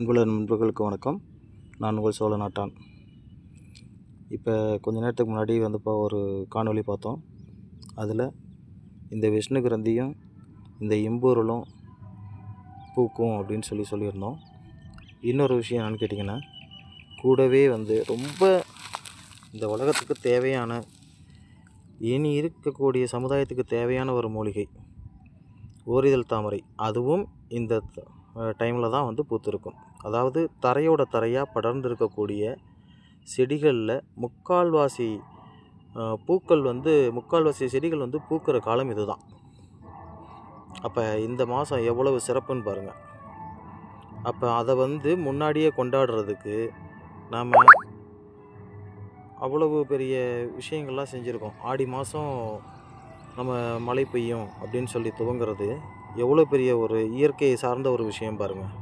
அன்புள்ள நண்பர்களுக்கு வணக்கம். நான் உங்கள் சோழ நாட்டான் இப்போ கொஞ்ச நேரத்துக்கு முன்னாடி வந்து இப்போ ஒரு காணொளி பார்த்தோம். அதில் இந்த விஷ்ணு கிரந்தியும் இந்த இம்பூரலும் பூக்கும் அப்படின்னு சொல்லி சொல்லியிருந்தோம். இன்னொரு விஷயம் என்னென்னு கேட்டிங்கன்னா கூடவே வந்து ரொம்ப இந்த உலகத்துக்கு தேவையான இனி இருக்கக்கூடிய சமுதாயத்துக்கு தேவையான ஒரு மூலிகை. ஓரிதழ் தாமரை. அதுவும் இந்த டைமில் தான் வந்து பூத்திருக்கும். அதாவது தரையோட தரையாக படர்ந்து இருக்கக்கூடிய செடிகளில் முக்கால்வாசி பூக்கள் வந்து முக்கால்வாசி செடிகள் வந்து பூக்கிற காலம் இதுதான். அப்போ இந்த மாதம் எவ்வளவு சிறப்புன்னு பாருங்கள் அப்போ அதை வந்து முன்னாடியே கொண்டாடுறதுக்கு நாம் அவ்வளவு பெரிய விஷயங்கள்லாம் செஞ்சுருக்கோம். ஆடி மாதம் நம்ம மழை பெய்யும் அப்படின்னு சொல்லி துவங்குறது எவ்வளோ பெரிய ஒரு இயற்கையை சார்ந்த ஒரு விஷயம் பாருங்கள்